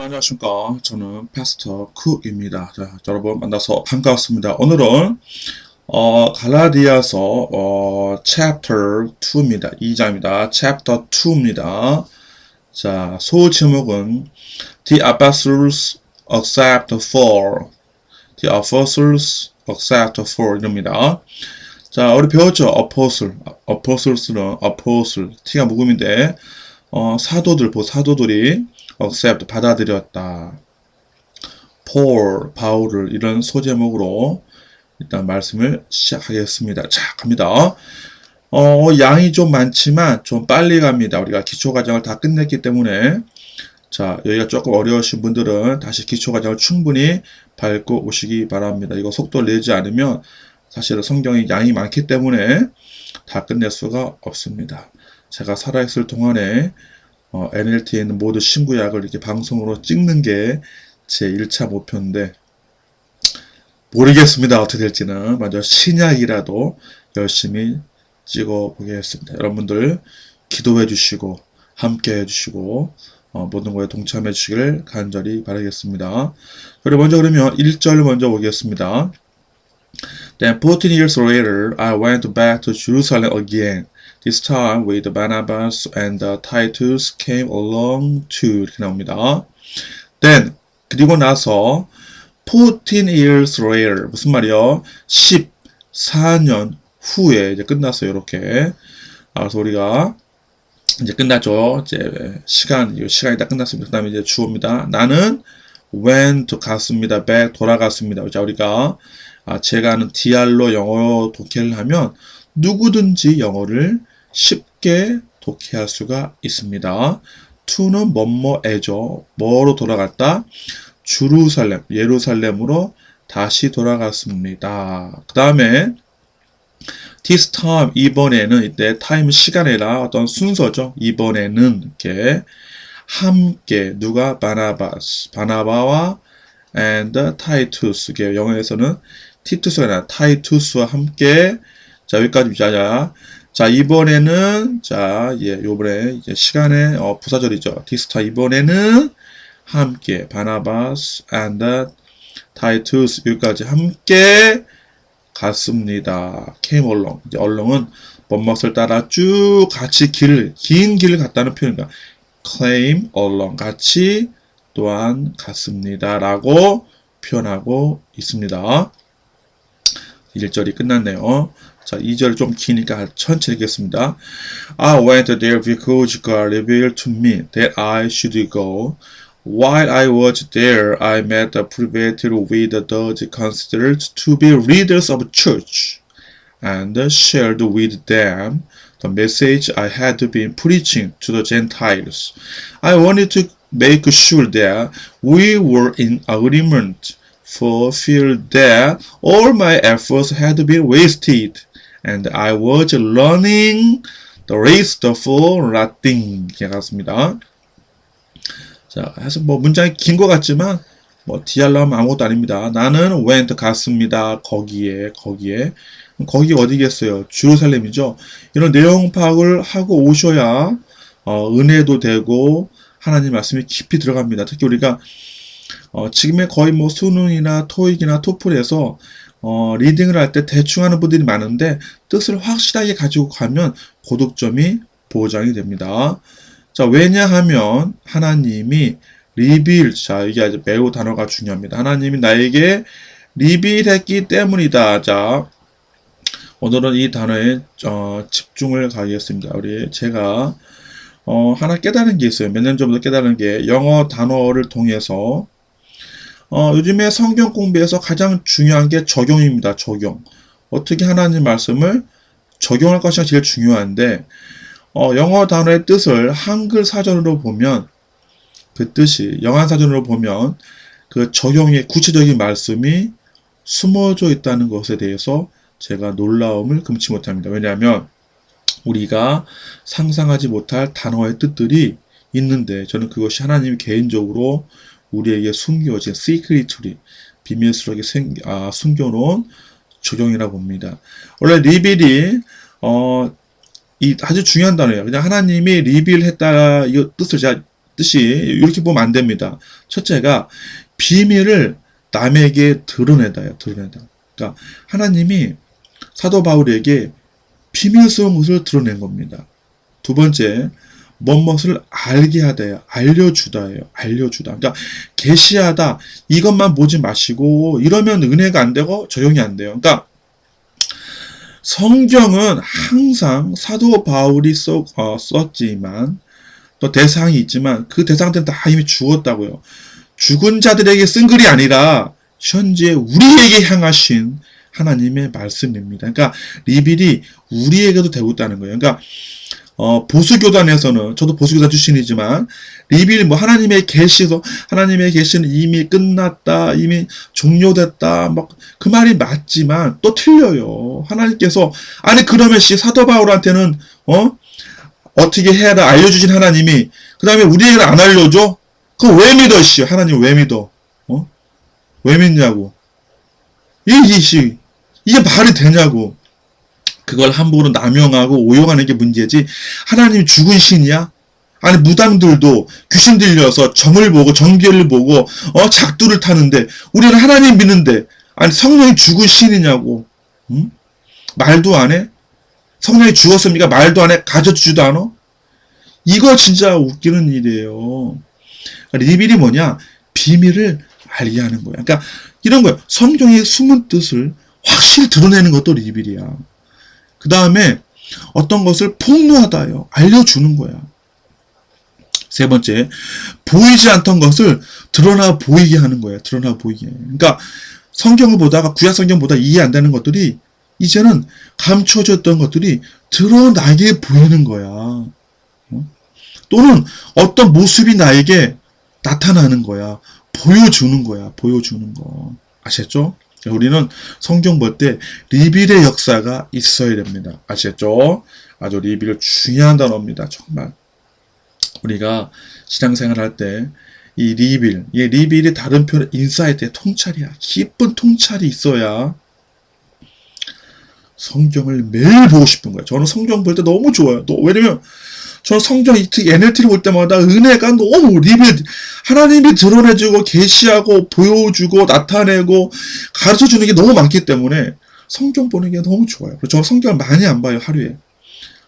안녕하십니까. 저는 패스터 쿡입니다. 자, 여러분 만나서 반갑습니다. 오늘은 어, 갈라디아서 어, chapter 2입니다. 2장입니다. chapter 2입니다. 자, 소 제목은 The Apostles Accept For The Apostles Accept For 이럽니다. 자, 우리 배웠죠? Apostle. Apostles는 Apostle. T가 묵음인데 어, 사도들, 보 사도들이 accept 받아들였다. Paul, 바울을 이런 소제목으로 일단 말씀을 시작하겠습니다. 자, 갑니다. 어, 양이 좀 많지만 좀 빨리 갑니다. 우리가 기초 과정을 다 끝냈기 때문에 자, 여기가 조금 어려우신 분들은 다시 기초 과정을 충분히 밟고 오시기 바랍니다. 이거 속도를 내지 않으면 사실은 성경이 양이 많기 때문에 다 끝낼 수가 없습니다. 제가 살아있을 동안에 어, NLT에 있는 모든 신구약을 이렇게 방송으로 찍는 게 제 1차 목표인데 모르겠습니다. 어떻게 될지는 먼저 신약이라도 열심히 찍어 보겠습니다. 여러분들 기도해 주시고 함께 해 주시고 어, 모든 거에 동참해 주시길 간절히 바라겠습니다. 그리고 먼저 그러면 1절 먼저 보겠습니다. Then 14 years later, I went back to Jerusalem again. This time with Barnabas and Titus came along too. 이렇게 나옵니다. Then 그리고 나서 14 years later 무슨 말이요? 14년 후에 이제 끝났어요. 이렇게. 아, 그래서 우리가 이제 끝났죠. 이제 시간 이 시간이 다 끝났습니다. 그다음에 이제 주어입니다. 나는 went 갔습니다. back 돌아갔습니다. 자 우리가 아, 제가 하는 디알로 영어 독해를 하면 누구든지 영어를 쉽게 독해할 수가 있습니다. to는 뭐뭐에죠. 뭐로 돌아갔다? 주루살렘, 예루살렘으로 다시 돌아갔습니다. 그 다음에 this time 이번에는 이때 타임 시간이라 어떤 순서죠. 이번에는 이렇게 함께 누가 바나바스, 바나바와 and 타이투스 영어에서는 티투스가 아니라 타이투스와 함께 자 여기까지 자자 자 이번에는 자 예, 요번에 이제 시간의 어, 부사절이죠. 디스타 이번에는 함께 바나바스 and 타이투스 여기까지 함께 갔습니다. came along. 이제 along은 번맛을 따라 쭉 같이 길을 긴 길을 갔다는 표현입니다. claim along 같이 또한 갔습니다 라고 표현하고 있습니다. 1절이 끝났네요. 자, 2절 좀 기니까 천천히 읽겠습니다. I went there because God revealed to me that I should go. While I was there, I met privately with those considered to be leaders of church and shared with them the message I had been preaching to the Gentiles. I wanted to make sure that we were in agreement for fear that all my efforts had been wasted and I was learning the race for nothing. 이렇게 갔습니다. 자, 사실 뭐 문장이 긴 것 같지만 뭐 디알로 하면 아무것도 아닙니다. 나는 went 갔습니다. 거기에 거기에 거기 어디겠어요? 주루살렘이죠. 이런 내용 파악을 하고 오셔야 어, 은혜도 되고 하나님 말씀이 깊이 들어갑니다. 특히 우리가 어, 지금의 거의 뭐 수능이나 토익이나 토플에서 어, 리딩을 할 때 대충 하는 분들이 많은데 뜻을 확실하게 가지고 가면 고득점이 보장이 됩니다. 자, 왜냐하면 하나님이 리빌, 자, 이게 아주 매우 단어가 중요합니다. 하나님이 나에게 리빌했기 때문이다. 자, 오늘은 이 단어에 어, 집중을 가겠습니다. 우리 제가 어, 하나 깨달은 게 있어요. 몇 년 전부터 깨달은 게 영어 단어를 통해서 어, 요즘에 성경 공부에서 가장 중요한 게 적용입니다. 적용. 어떻게 하나님 말씀을 적용할 것이 제일 중요한데 어, 영어 단어의 뜻을 한글 사전으로 보면 그 뜻이 영한 사전으로 보면 그 적용의 구체적인 말씀이 숨어져 있다는 것에 대해서 제가 놀라움을 금치 못합니다. 왜냐하면 우리가 상상하지 못할 단어의 뜻들이 있는데 저는 그것이 하나님이 개인적으로 우리에게 숨겨진 시크릿리 비밀스럽게 생, 아, 숨겨놓은 적용이라 봅니다. 원래 리빌이 어, 이 아주 중요한 단어예요. 그냥 하나님이 리빌했다 이 뜻을 제가 뜻이 이렇게 보면 안 됩니다. 첫째가 비밀을 남에게 드러내다요. 드러내다. 그러니까 하나님이 사도 바울에게 비밀스러운 것을 드러낸 겁니다. 두 번째, 뭔것을 알게 하다요. 알려주다예요. 알려주다. 그러니까 계시하다. 이것만 보지 마시고 이러면 은혜가 안 되고 적용이 안 돼요. 그러니까 성경은 항상 사도 바울이 써, 어, 썼지만 또 대상이 있지만 그 대상들은 다 이미 죽었다고요. 죽은 자들에게 쓴 글이 아니라 현재 우리에게 향하신 하나님의 말씀입니다. 그러니까 리빌이 우리에게도 되고 있다는 거예요. 그러니까 어, 보수교단에서는 저도 보수교단 출신이지만 리빌 뭐 하나님의 계시서 하나님의 계시는 이미 끝났다 이미 종료됐다 막 그 말이 맞지만 또 틀려요. 하나님께서 아니 그러면 씨 사도 바울한테는 어? 어떻게 해야 알려주신 하나님이 그 다음에 우리에게는 안 알려줘 그거 왜 믿어 씨 하나님 왜 믿어? 어 왜 믿냐고. 이이 씨 이게 말이 되냐고 그걸 함부로 남용하고 오용하는 게 문제지 하나님이 죽은 신이야? 아니 무당들도 귀신 들려서 정을 보고 정계를 보고 어 작두를 타는데 우리는 하나님 믿는데 아니 성령이 죽은 신이냐고 응? 말도 안 해? 성령이 죽었습니까? 말도 안 해? 가져주지도 않아? 이거 진짜 웃기는 일이에요. 리빌이 뭐냐? 비밀을 알게 하는 거야. 그러니까 이런 거야. 성경의 숨은 뜻을 확실히 드러내는 것도 리빌이야. 그 다음에 어떤 것을 폭로하다요. 알려주는 거야. 세 번째, 보이지 않던 것을 드러나 보이게 하는 거예요. 드러나 보이게. 그러니까 성경을 보다가 구약 성경 보다 이해 안 되는 것들이 이제는 감춰졌던 것들이 드러나게 보이는 거야. 어? 또는 어떤 모습이 나에게 나타나는 거야. 보여주는 거야. 보여주는 거. 아셨죠? 우리는 성경 볼 때 리빌의 역사가 있어야 됩니다. 아시겠죠? 아주 리빌 중요한 단어입니다. 정말. 우리가 신앙생활 할 때 이 리빌, 이 리빌이 다른 표현 인사이트의 통찰이야. 깊은 통찰이 있어야 성경을 매일 보고 싶은 거야. 저는 성경 볼 때 너무 좋아요. 또 왜냐면 저는 성경 NLT를 볼 때마다 은혜가 너무 리빌 하나님이 드러내주고 계시하고 보여주고 나타내고 가르쳐주는 게 너무 많기 때문에 성경 보는 게 너무 좋아요. 저는 성경을 많이 안 봐요 하루에.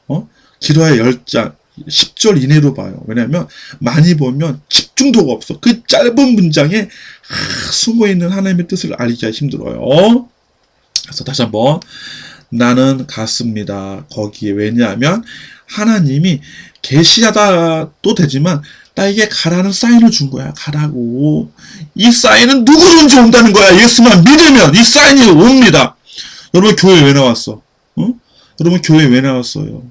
어? 기도하여 10장 10절 이내로 봐요. 왜냐하면 많이 보면 집중도가 없어. 그 짧은 문장에 숨어있는 하나님의 뜻을 알기가 힘들어요. 그래서 다시 한번 나는 갔습니다. 거기에 왜냐하면 하나님이 계시하다도 되지만 나에게 가라는 사인을 준 거야. 가라고. 이 사인은 누구든지 온다는 거야. 예수만 믿으면 이 사인이 옵니다. 여러분 교회 왜 나왔어? 어? 여러분 교회 왜 나왔어요?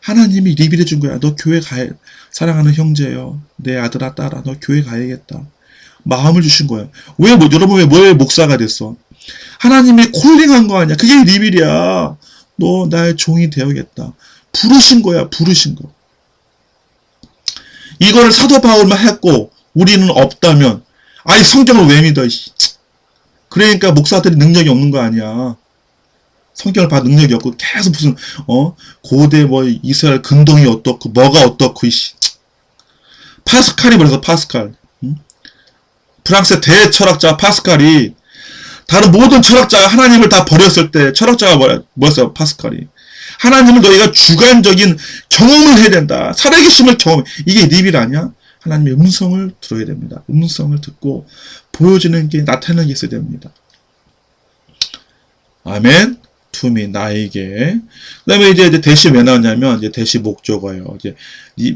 하나님이 리빌해 준 거야. 너 교회 가 사랑하는 형제요. 내 아들아 딸아 너 교회 가야겠다. 마음을 주신 거야. 왜 뭐, 여러분 왜 뭐에 목사가 됐어? 하나님이 콜링한 거 아니야. 그게 리빌이야. 너 나의 종이 되어야겠다. 부르신 거야. 부르신 거. 이거를 사도 바울만 했고 우리는 없다면 아니 성경을 왜 믿어? 그러니까 목사들이 능력이 없는 거 아니야. 성경을 봐 능력이 없고 계속 무슨 어 고대 뭐 이스라엘 근동이 어떻고 뭐가 어떻고 이씨 파스칼이 그래서 파스칼 응? 프랑스의 대철학자 파스칼이 다른 모든 철학자가 하나님을 다 버렸을 때 철학자가 뭐였어요 파스칼이 하나님을 너희가 주관적인 경험을 해야 된다. 살아계심을 경험. 이게 리빌 아니야? 하나님의 음성을 들어야 됩니다. 음성을 듣고 보여지는 게 나타나는 게 있어야 됩니다. 아멘. 투미 나에게. 그다음에 이제 대시 왜 나왔냐면 이제 대시 목적어예요. 이제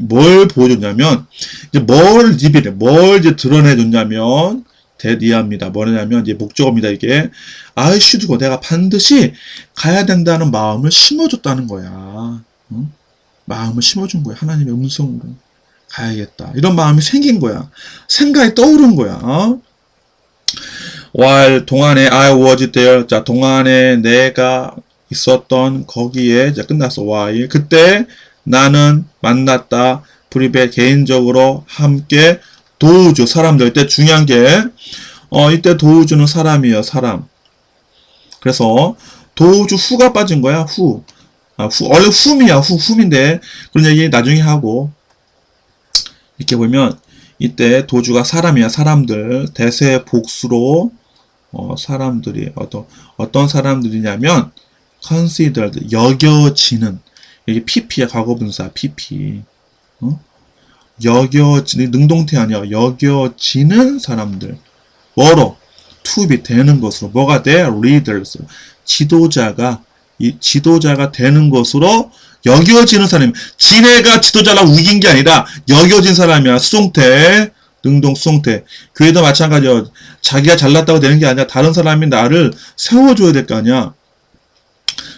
뭘 보여줬냐면 이제 뭘 리빌해 뭘 이제 드러내줬냐면 대리합니다. 뭐냐면 이제 목적어입니다. 이게 아이슈드고 내가 반드시 가야 된다는 마음을 심어줬다는 거야. 응? 마음을 심어준 거야. 하나님의 음성으로 가야겠다. 이런 마음이 생긴 거야. 생각이 떠오른 거야. 어? while 동안에 I was there. 자, 동안에 내가 있었던 거기에 이제 끝났어. while 그때 나는 만났다. 프리벳 개인적으로 함께 도우주 사람들 때 중요한 게 어, 이때 도우주는 사람이에요. 사람. 그래서 도우주 후가 빠진 거야. 후. 아, 후 원래 훔이야. 후 훔인데 그런 얘기 나중에 하고 이렇게 보면 이때 도주가 사람이야 사람들 대세 복수로 어, 사람들이 어떤 어떤 사람들이냐면 considered 여겨지는 이게 pp야 과거분사 pp 어? 여겨지는 능동태 아니야. 여겨지는 사람들. 뭐로? to be 되는 것으로. 뭐가 돼? leaders 지도자가 이 지도자가 되는 것으로 여겨지는 사람이. 지네가 지도자라고 우긴 게 아니라 여겨진 사람이야. 수동태 능동 수동태. 교회도 마찬가지야. 자기가 잘났다고 되는 게 아니라 다른 사람이 나를 세워줘야 될 거 아니야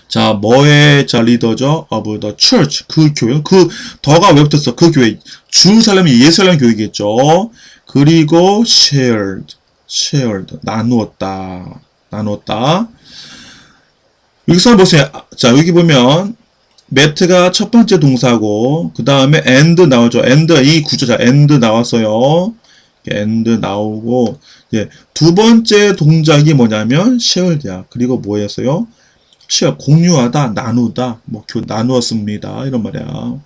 자 뭐의 자 리더죠 of the church 그 교회 그 더가 왜 붙었어 그 교회 주살렘이 예루살렘 교회겠죠 그리고 shared shared 나누었다 나누었다 여기서 보세요 자 여기 보면 매트가 첫 번째 동사고 그 다음에 and 나오죠. and 이 구조자 and 나왔어요. and 나오고 예, 두 번째 동작이 뭐냐면 shared야. 그리고 뭐였어요? Share 공유하다, 나누다, 뭐 교, 나누었습니다. 이런 말이야.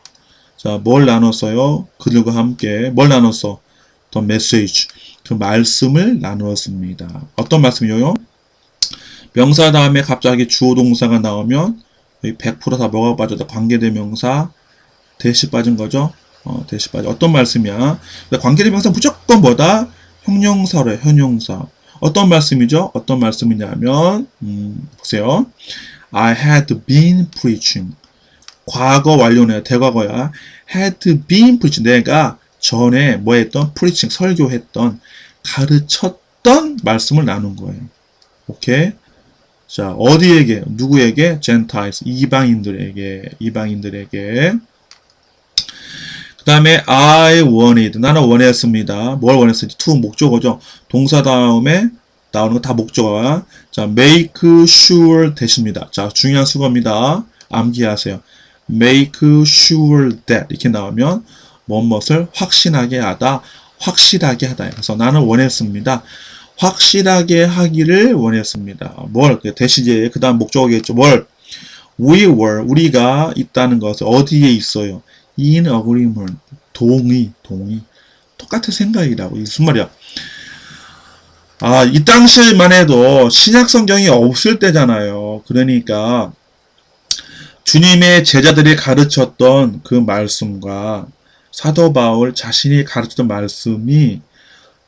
자, 뭘 나눴어요? 그들과 함께 뭘 나눴어? the message 그 말씀을 나누었습니다. 어떤 말씀이요? 명사 다음에 갑자기 주어 동사가 나오면 여기 100%다 뭐가 빠져도 관계대명사 대시 빠진 거죠. 어, 대시 빠져. 어떤 말씀이야? 관계대명사 무조건 뭐다? 형용사래, 형용사. 어떤 말씀이죠? 어떤 말씀이냐면, 음, 보세요. I had been preaching. 과거 완료네, 대과거야. had been preaching. 내가 전에 뭐 했던? preaching, 설교했던, 가르쳤던 말씀을 나눈 거예요. 오케이? 자, 어디에게, 누구에게? Gentiles, 이방인들에게, 이방인들에게. 그 다음에 I wanted, 나는 원했습니다. 뭘 원했을지, to 목적어죠. 동사 다음에 나오는 거 다 목적어야. 자, make sure 대십니다. 자, 중요한 수거입니다. 암기하세요. make sure that 이렇게 나오면 무엇을 확신하게 하다, 확실하게 하다. 그래서 나는 원했습니다. 확실하게 하기를 원했습니다. 뭘? 대시제, 그 다음 목적어겠죠. 뭘? We were, 우리가 있다는 것은 어디에 있어요? In agreement. 동의, 동의. 똑같은 생각이라고. 무슨 말이야? 아, 이 당시만 해도 신약 성경이 없을 때잖아요. 그러니까 주님의 제자들이 가르쳤던 그 말씀과 사도 바울 자신이 가르쳤던 말씀이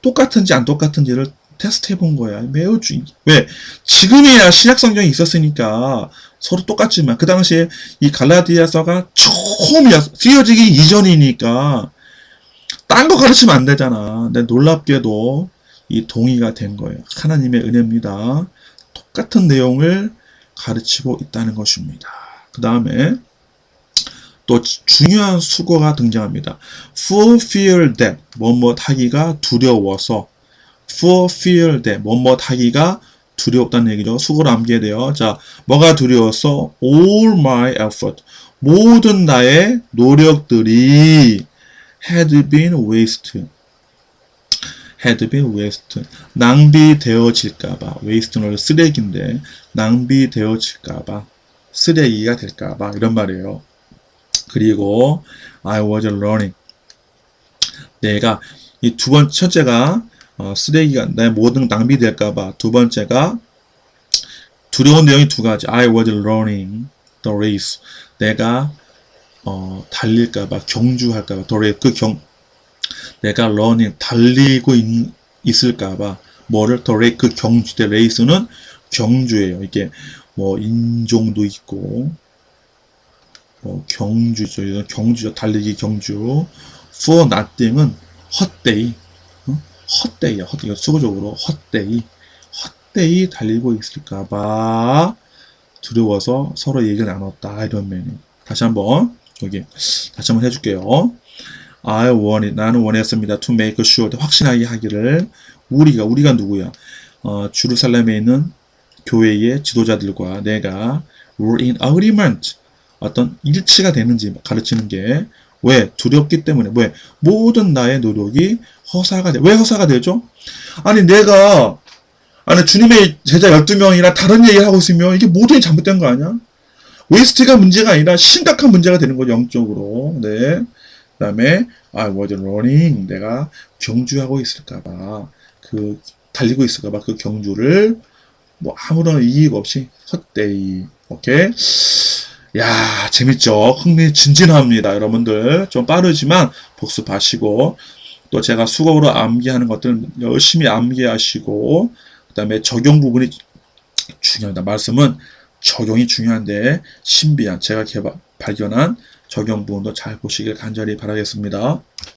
똑같은지 안 똑같은지를 테스트 해 본 거야. 매우 주, 왜? 지금이야 신약 성경이 있었으니까 서로 똑같지만 그 당시에 이 갈라디아서가 처음이야. 쓰여지기 이전이니까 딴 거 가르치면 안 되잖아. 근데 놀랍게도 이 동의가 된 거예요. 하나님의 은혜입니다. 똑같은 내용을 가르치고 있다는 것입니다. 그 다음에 또 중요한 수고가 등장합니다. For fear that 뭐뭐 하기가 두려워서 for fear that 뭐뭐 하기가 두렵다는 얘기죠. 수고를 암기해야 돼요. 자, 뭐가 두려워서 all my effort 모든 나의 노력들이 had been waste been waste 낭비되어질까봐 waste는 쓰레기인데 낭비되어질까봐 쓰레기가 될까봐 이런 말이에요. 그리고 I was learning 내가 이 두번 첫째가 어, 쓰레기가 내 모든 낭비될까봐 두 번째가 두려운 내용이 두 가지. I was learning the race. 내가 어, 달릴까봐 경주할까봐 the race 그 경 내가 running 달리고 있, 있을까봐 뭐를 더 레이 그 경주 때 레이스는 경주예요. 이게 뭐 인종도 있고 뭐 경주죠. 이건 경주죠. 달리기 경주. for nothing은 헛되이 어? 헛되이야. 헛되이 수고적으로 헛되이 헛되이 달리고 있을까봐 두려워서 서로 얘기를 나눴다 이런 메뉴. 다시 한번 여기 다시 한번 해줄게요. I wanted 나는 원했습니다. To make sure 확신하게 하기를 우리가 우리가 누구야? 어, 주루살렘에 있는 교회의 지도자들과 내가 were in agreement 어떤 일치가 되는지 가르치는 게 왜? 두렵기 때문에 왜? 모든 나의 노력이 허사가 돼. 왜 허사가 되죠? 아니 내가 아니 주님의 제자 12명이나 다른 얘기를 하고 있으면 이게 모든 게 잘못된 거 아니야? 웨스트가 문제가 아니라 심각한 문제가 되는 거죠 영적으로 네. 그 다음에 I was running 내가 경주하고 있을까봐 그 달리고 있을까봐 그 경주를 뭐 아무런 이익 없이 헛되이 오케이? 야 재밌죠? 흥미진진합니다 여러분들. 좀 빠르지만 복습하시고 또 제가 수업으로 암기하는 것들 열심히 암기하시고 그 다음에 적용 부분이 중요합니다. 말씀은 적용이 중요한데 신비한 제가 개발 발견한 적용 부분도 잘 보시길 간절히 바라겠습니다.